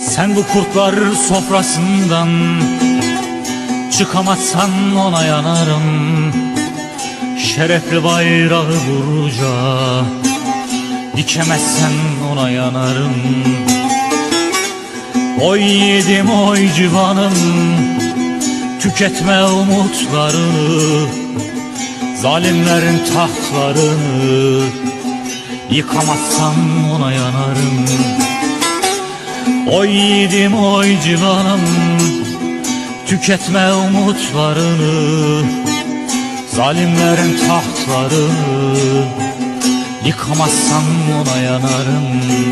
Sen bu kurtlar sofrasından Çıkamazsan ona yanarım. Şerefli bayrağı vuracak Dikemezsen ona yanarım. Oy yedim oy civanım Tüketme umutlarını Zalimlerin tahtlarını Yıkamazsan ona yanarım. Oy yiğidim oy civanım. Tüketme umutlarını. Zalimlerin tahtlarını. Yıkamazsan ona yanarım